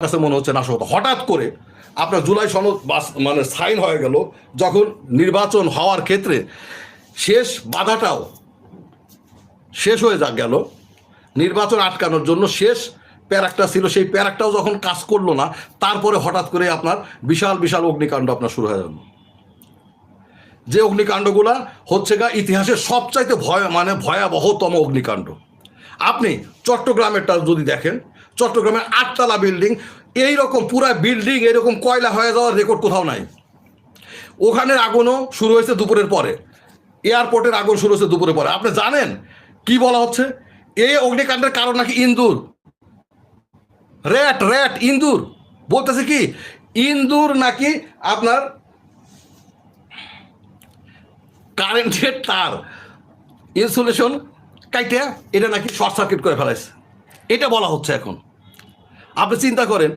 কাছে মনে হচ্ছে নাশকতা হঠাৎ করে আপনার জুলাই সনদ মানে সাইন হয়ে গেল, যখন নির্বাচন হওয়ার ক্ষেত্রে শেষ বাধাটাও শেষ হয়ে যা গেল। নির্বাচন আটকানোর জন্য শেষ প্যারাকটা ছিল, সেই প্যারাকটাও যখন কাজ করল না, তারপরে হঠাৎ করে আপনার বিশাল বিশাল অগ্নিকাণ্ড আপনার শুরু হয়ে গেল। যে অগ্নিকাণ্ডগুলা হচ্ছে গা ইতিহাসের সবচাইতে ভয় মানে ভয়াবহতম অগ্নিকাণ্ড। আপনি চট্টগ্রামেরটা যদি দেখেন, চট্টগ্রামের আটতলা বিল্ডিং এই রকম পুরা বিল্ডিং, এরকম কয়লা হয়ে যাওয়ার রেকর্ড কোথাও নাই। ওখানের আগুনও শুরু হয়েছে দুপুরের পরে। এয়ারপোর্টের আগুন শুরু হয়েছে দুপুরের পরে। আপনি জানেন কি বলা হচ্ছে? এই অগ্নিকাণ্ডের কারণ নাকি ইন্দুর? Rat rat ইন্দুর। বলতেছে কি, ইন্দুর নাকি আপনার কারেন্টের তার। ইনসুলেশন কাইটা এটা নাকি শর্ট সার্কিট করে ফেলাইছে। এটা বলা হচ্ছে এখন। আপনি চিন্তা করেন